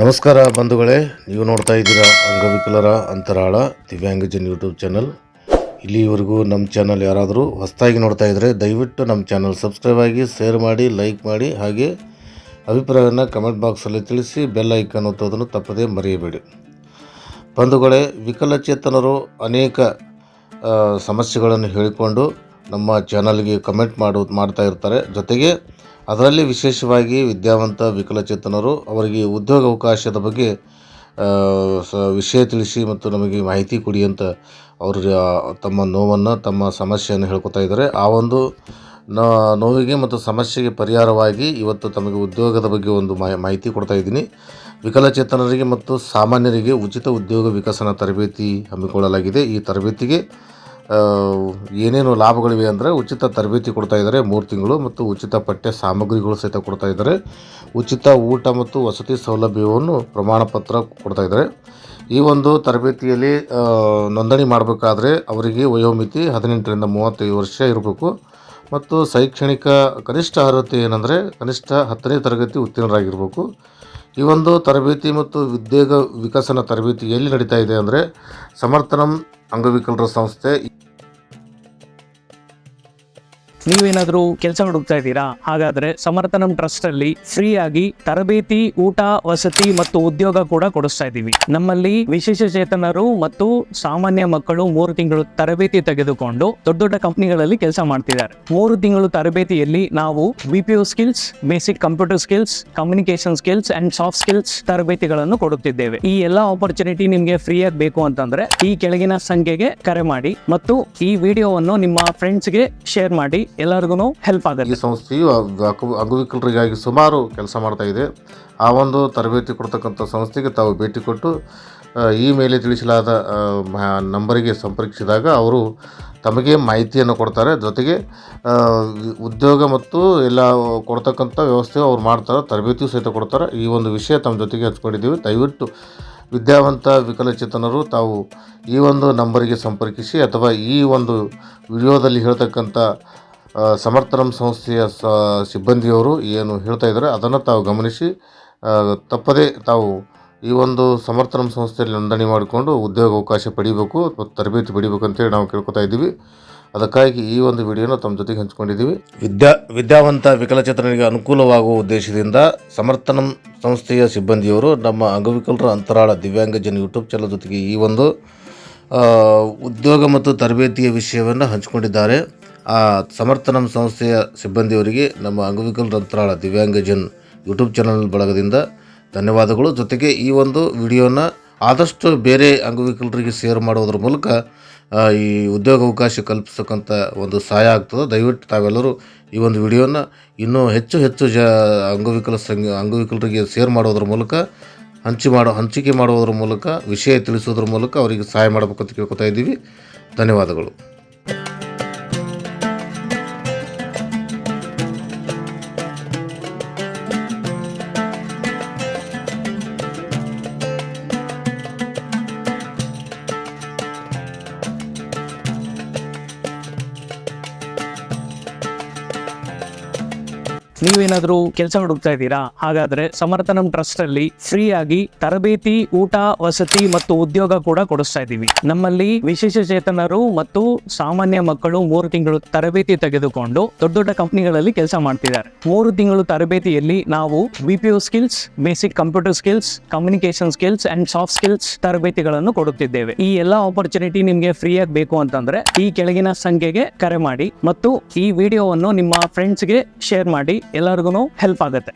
ನಮಸ್ಕಾರ ಬಂಧುಗಳೇ, ನೀವು ನೋಡ್ತಾ ಇದ್ದೀರಾ ಅಂಗವಿಕಲರ ಅಂತರಾಳ ದಿವ್ಯಾಂಗಜನ್ ಯೂಟ್ಯೂಬ್ ಚಾನಲ್. ಇಲ್ಲಿವರೆಗೂ ನಮ್ಮ ಚಾನಲ್ ಯಾರಾದರೂ ಹೊಸದಾಗಿ ನೋಡ್ತಾ ಇದ್ದರೆ ದಯವಿಟ್ಟು ನಮ್ಮ ಚಾನಲ್ ಸಬ್ಸ್ಕ್ರೈಬ್ ಆಗಿ, ಶೇರ್ ಮಾಡಿ, ಲೈಕ್ ಮಾಡಿ, ಹಾಗೆ ಅಭಿಪ್ರಾಯವನ್ನು ಕಮೆಂಟ್ ಬಾಕ್ಸಲ್ಲಿ ತಿಳಿಸಿ ಬೆಲ್ ಐಕನ್ ಒತ್ತೋದನ್ನು ತಪ್ಪದೇ ಮರೆಯಬೇಡಿ. ಬಂಧುಗಳೇ, ವಿಕಲಚೇತನರು ಅನೇಕ ಸಮಸ್ಯೆಗಳನ್ನು ಹೇಳಿಕೊಂಡು ನಮ್ಮ ಚಾನಲ್ಗೆ ಕಮೆಂಟ್ ಮಾಡು, ಮಾಡ್ತಾ ಇರ್ತಾರೆ. ಜೊತೆಗೆ ಅದರಲ್ಲಿ ವಿಶೇಷವಾಗಿ ವಿದ್ಯಾವಂತ ವಿಕಲಚೇತನರು ಅವರಿಗೆ ಉದ್ಯೋಗ ಅವಕಾಶದ ಬಗ್ಗೆ ಸ, ವಿಷಯ ತಿಳಿಸಿ ಮತ್ತು ನಮಗೆ ಮಾಹಿತಿ ಕೊಡಿ ಅಂತ ಅವರು ತಮ್ಮ ನೋವನ್ನು, ತಮ್ಮ ಸಮಸ್ಯೆಯನ್ನು ಹೇಳ್ಕೊತಾ ಇದ್ದಾರೆ. ಆ ಒಂದು ನೋವಿಗೆ ಮತ್ತು ಸಮಸ್ಯೆಗೆ ಪರಿಹಾರವಾಗಿ ಇವತ್ತು ತಮಗೆ ಉದ್ಯೋಗದ ಬಗ್ಗೆ ಒಂದು ಮಾಹಿ- ಮಾಹಿತಿ ಕೊಡ್ತಾ ಇದ್ದೀನಿ. ವಿಕಲಚೇತನರಿಗೆ ಮತ್ತು ಸಾಮಾನ್ಯರಿಗೆ ಉಚಿತ ಉದ್ಯೋಗ ವಿಕಸನ ತರಬೇತಿ ಹಮ್ಮಿಕೊಳ್ಳಲಾಗಿದೆ. ಈ ತರಬೇತಿಗೆ ಏನೇನು ಲಾಭಗಳಿವೆ ಅಂದರೆ ಉಚಿತ ತರಬೇತಿ ಕೊಡ್ತಾ ಇದ್ದಾರೆ ಮೂರು ತಿಂಗಳು ಮತ್ತು ಉಚಿತ ಪಠ್ಯ ಸಾಮಗ್ರಿಗಳು ಸಹಿತ ಕೊಡ್ತಾ ಇದ್ದಾರೆ. ಉಚಿತ ಊಟ ಮತ್ತು ವಸತಿ ಸೌಲಭ್ಯವನ್ನು ಪ್ರಮಾಣ ಪತ್ರ ಕೊಡ್ತಾ ಇದ್ದಾರೆ. ಈ ಒಂದು ತರಬೇತಿಯಲ್ಲಿ ನೋಂದಣಿ ಮಾಡಬೇಕಾದ್ರೆ ಅವರಿಗೆ ವಯೋಮಿತಿ ಹದಿನೆಂಟರಿಂದ ಮೂವತ್ತೈದು ವರ್ಷ ಇರಬೇಕು. ಮತ್ತು ಶೈಕ್ಷಣಿಕ ಕನಿಷ್ಠ ಅರ್ಹತೆ ಏನಂದರೆ ಕನಿಷ್ಠ ಹತ್ತನೇ ತರಗತಿ ಉತ್ತೀರ್ಣರಾಗಿರಬೇಕು. ಈ ಒಂದು ತರಬೇತಿ ಮತ್ತು ಉದ್ಯೋಗ ವಿಕಸನ ತರಬೇತಿ ಎಲ್ಲಿ ನಡೀತಾ ಇದೆ ಅಂದರೆ ಸಮರ್ಥನಂ ಅಂಗವಿಕಲರ ಸಂಸ್ಥೆ ನೀವೇನಾದರೂ ಕೆಲಸ ಹುಡುಕ್ತಾ ಇದ್ದೀರಾ? ಹಾಗಾದ್ರೆ ಸಮರ್ಥನಂ ಟ್ರಸ್ಟ್ ಅಲ್ಲಿ ಫ್ರೀ ಆಗಿ ತರಬೇತಿ, ಊಟ, ವಸತಿ ಮತ್ತು ಉದ್ಯೋಗ ಕೂಡ ಕೊಡಿಸ್ತಾ ಇದ್ದೀವಿ. ನಮ್ಮಲ್ಲಿ ವಿಶೇಷ ಚೇತನರು ಮತ್ತು ಸಾಮಾನ್ಯ ಮಕ್ಕಳು ಮೂರು ತಿಂಗಳು ತರಬೇತಿ ತೆಗೆದುಕೊಂಡು ದೊಡ್ಡ ದೊಡ್ಡ ಕಂಪನಿಗಳಲ್ಲಿ ಕೆಲಸ ಮಾಡ್ತಿದ್ದಾರೆ. ಮೂರು ತಿಂಗಳು ತರಬೇತಿಯಲ್ಲಿ ನಾವು B P skills basic computer skills communication skills and soft skills ತರಬೇತಿಗಳನ್ನು ಕೊಡುತ್ತಿದ್ದೇವೆ. ಈ ಎಲ್ಲ ಆಪರ್ಚುನಿಟಿ ನಿಮಗೆ ಫ್ರೀಯಾಗಿ ಬೇಕು ಅಂತಂದ್ರೆ ಈ ಕೆಳಗಿನ ಸಂಖ್ಯೆಗೆ ಕರೆ ಮಾಡಿ ಮತ್ತು ಈ ವಿಡಿಯೋವನ್ನು ನಿಮ್ಮ ಫ್ರೆಂಡ್ಸ್ಗೆ ಶೇರ್ ಮಾಡಿ ಎಲ್ಲರಿಗೂ ಹೆಲ್ಪ್ ಈ ಆಗುತ್ತೆ ಸಂಸ್ಥೆಯು ಅಗ- ಅಂಗವಿಕಲರಿಗಾಗಿ ಸುಮಾರು ಕೆಲಸ ಮಾಡ್ತಾ ಇದೆ. ಆ ಒಂದು ತರಬೇತಿ ಕೊಡ್ತಕ್ಕಂಥ ಸಂಸ್ಥೆಗೆ ತಾವು ಭೇಟಿ ಕೊಟ್ಟು ಈ ಮೇಲೆ ತಿಳಿಸಲಾದ ನಂಬರಿಗೆ ಸಂಪರ್ಕಿಸಿದಾಗ ಅವರು ತಮಗೆ ಮಾಹಿತಿಯನ್ನು ಕೊಡ್ತಾರೆ. ಜೊತೆಗೆ ಉದ್ಯೋಗ ಮತ್ತು ಎಲ್ಲ ಕೊಡ್ತಕ್ಕಂಥ ವ್ಯವಸ್ಥೆ ಅವ್ರು ಮಾಡ್ತಾರೆ, ತರಬೇತಿಯು ಸಹಿತ ಕೊಡ್ತಾರೆ. ಈ ಒಂದು ವಿಷಯ ತಮ್ಮ ಜೊತೆಗೆ ಹಂಚ್ಕೊಂಡಿದ್ದೀವಿ. ದಯವಿಟ್ಟು ವಿದ್ಯಾವಂತ ವಿಕಲಚೇತನರು ತಾವು ಈ ಒಂದು ನಂಬರಿಗೆ ಸಂಪರ್ಕಿಸಿ ಅಥವಾ ಈ ಒಂದು ವಿಡಿಯೋದಲ್ಲಿ ಹೇಳ್ತಕ್ಕಂಥ ಸಮರ್ಥನಂ ಸಂಸ್ಥೆಯ ಸಿಬ್ಬಂದಿಯವರು ಏನು ಹೇಳ್ತಾ ಇದ್ದಾರೆ, ಅದನ್ನು ತಾವು ಗಮನಿಸಿ ತಪ್ಪದೇ ತಾವು ಈ ಒಂದು ಸಮರ್ಥನಂ ಸಂಸ್ಥೆಯಲ್ಲಿ ನೋಂದಣಿ ಮಾಡಿಕೊಂಡು ಉದ್ಯೋಗ ಅವಕಾಶ ಪಡಿಬೇಕು, ಅಥವಾ ತರಬೇತಿ ಪಡಿಬೇಕು ಅಂತೇಳಿ ನಾವು ಕೇಳ್ಕೊತಾ ಇದ್ದೀವಿ. ಅದಕ್ಕಾಗಿ ಈ ಒಂದು ವಿಡಿಯೋನ ತಮ್ಮ ಜೊತೆಗೆ ಹಂಚ್ಕೊಂಡಿದ್ದೀವಿ. ವಿದ್ಯಾ, ವಿದ್ಯಾವಂತ ವಿಕಲಚೇತನರಿಗೆ ಅನುಕೂಲವಾಗುವ ಉದ್ದೇಶದಿಂದ ಸಮರ್ಥನಂ ಸಂಸ್ಥೆಯ ಸಿಬ್ಬಂದಿಯವರು ನಮ್ಮ ಅಂಗವಿಕಲರ ಅಂತರಾಳ ದಿವ್ಯಾಂಗ ಜನ ಯೂಟ್ಯೂಬ್ ಚಾನಲ್ ಜೊತೆಗೆ ಈ ಒಂದು ಉದ್ಯೋಗ ಮತ್ತು ತರಬೇತಿಯ ವಿಷಯವನ್ನು ಹಂಚಿಕೊಂಡಿದ್ದಾರೆ. ಆ ಸಮರ್ಥನಂ ಸಂಸ್ಥೆಯ ಸಿಬ್ಬಂದಿಯವರಿಗೆ ನಮ್ಮ ಅಂಗವಿಕಲರಂತರಾಳ ದಿವ್ಯಾಂಗಜನ್ ಯೂಟ್ಯೂಬ್ ಚಾನಲ್ ಬಳಗದಿಂದ ಧನ್ಯವಾದಗಳು. ಜೊತೆಗೆ ಈ ಒಂದು ವಿಡಿಯೋನ ಆದಷ್ಟು ಬೇರೆ ಅಂಗವಿಕಲರಿಗೆ ಶೇರ್ ಮಾಡೋದ್ರ ಮೂಲಕ ಈ ಉದ್ಯೋಗ ಅವಕಾಶ ಕಲ್ಪಿಸ್ತಕ್ಕಂಥ ಒಂದು ಸಹಾಯ ಆಗ್ತದೆ. ದಯವಿಟ್ಟು ತಾವೆಲ್ಲರೂ ಈ ಒಂದು ವಿಡಿಯೋನ ಇನ್ನೂ ಹೆಚ್ಚು ಹೆಚ್ಚು ಜ, ಅಂಗವಿಕಲ ಸಂಘ, ಅಂಗವಿಕಲರಿಗೆ ಶೇರ್ ಮಾಡೋದ್ರ ಮೂಲಕ, ಹಂಚಿ ಮಾಡೋ, ಹಂಚಿಕೆ ಮಾಡುವುದರ ಮೂಲಕ, ವಿಷಯ ತಿಳಿಸೋದ್ರ ಮೂಲಕ ಅವರಿಗೆ ಸಹಾಯ ಮಾಡಬೇಕಂತ ಕೇಳ್ಕೊತಾ ಇದ್ದೀವಿ. ಧನ್ಯವಾದಗಳು. ನೀವೇನಾದರೂ ಕೆಲಸ ಹುಡುಕ್ತಾ ಇದ್ದೀರಾ? ಹಾಗಾದ್ರೆ ಸಮರ್ಥನಂ ಟ್ರಸ್ಟ್ ಅಲ್ಲಿ ಫ್ರೀ ಆಗಿ ತರಬೇತಿ, ಊಟ, ವಸತಿ ಮತ್ತು ಉದ್ಯೋಗ ಕೂಡ ಕೊಡಿಸ್ತಾ ಇದ್ದೀವಿ. ನಮ್ಮಲ್ಲಿ ವಿಶೇಷ ಚೇತನರು ಮತ್ತು ಸಾಮಾನ್ಯ ಮಕ್ಕಳು ಮೂರು ತಿಂಗಳು ತರಬೇತಿ ತೆಗೆದುಕೊಂಡು ದೊಡ್ಡ ದೊಡ್ಡ ಕಂಪನಿಗಳಲ್ಲಿ ಕೆಲಸ ಮಾಡ್ತಿದ್ದಾರೆ. ಮೂರು ತಿಂಗಳು ತರಬೇತಿಯಲ್ಲಿ ನಾವು P skills, basic computer skills communication skills and soft skills ತರಬೇತಿಗಳನ್ನು ಕೊಡುತ್ತಿದ್ದೇವೆ. ಈ ಎಲ್ಲಾ ಆಪರ್ಚುನಿಟಿ ನಿಮಗೆ ಫ್ರೀ ಆಗಿ ಬೇಕು ಅಂತಂದ್ರೆ ಈ ಕೆಳಗಿನ ಸಂಖ್ಯೆಗೆ ಕರೆ ಮಾಡಿ ಮತ್ತು ಈ ವಿಡಿಯೋವನ್ನು ನಿಮ್ಮ ಫ್ರೆಂಡ್ಸ್ಗೆ ಶೇರ್ ಮಾಡಿ ಎಲ್ಲರಿಗೂ ಹೆಲ್ಪ್ ಆಗುತ್ತೆ.